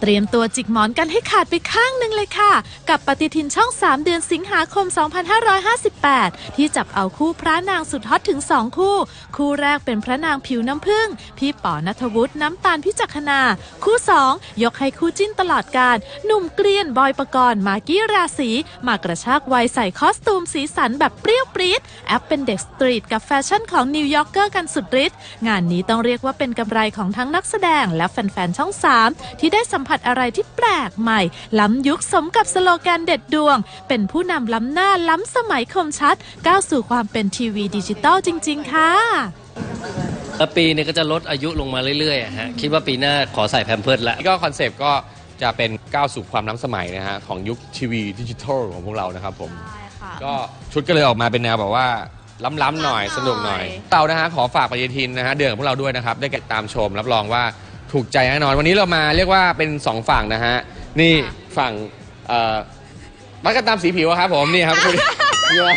เตรียมตัวจิกหมอนกันให้ขาดไปข้างหนึ่งเลยค่ะ กับปฏิทินช่อง 3 เดือนสิงหาคม 2558 ที่จับเอาคู่พระนางสุดฮอตถึง 2 คู่ คู่แรกเป็นพระนางผิวน้ำผึ้งพี่ป๋อนัทวุฒิน้ำตาลพิจักขณาคู่ 2 ยกให้คู่จิ้นตลอดการ หนุ่มเกลียนบอยปกรณ์มากี้ราศีมากระชากวัยใส่คอสตูมสีสันแบบเปรี้ยวปรี๊ดแอปเป็นเด็กสตรีทกับแฟชั่นของนิวยอร์กเกอร์กันสุดฤทธิ์งานนี้ต้องเรียกว่าเป็นกำไรของทั้งนักแสดงและแฟนๆช่อง 3 ที่ได้สัมผัสอะไรที่แปลกใหม่ ล้ำยุคสมกับสโลแกนเด็ดดวง เป็นผู้นำล้ำหน้าล้ำสมัยคมชัด ก้าวสู่ความเป็นทีวีดิจิตอลจริง ๆ ค่ะแล้วปีนี้ก็จะลดอายุลงมาเรื่อยๆอะฮะคิดว่าปีหน้าขอใส่แพมเพิร์ดละก็คอนเซปต์ก็จะเป็นก้าวสู่ความล้ำสมัยนะฮะของยุคทีวีดิจิทัลของพวกเรานะครับผมก็ชุดก็เลยออกมาเป็นแนวแบบว่าล้ำๆหน่อยสนุกหน่อยเรานะฮะขอฝากปฏิทินนะฮะเดือนของพวกเราด้วยนะครับ ได้ติดตามชมรับรองว่า ถูกใจแน่นอน วันนี้เรามาเรียกว่าเป็นสองฝั่งนะฮะ นี่ฝั่งเอ่อมัดกันตามสีผิวอะครับผมนี่ครับคุณ นี่ว่า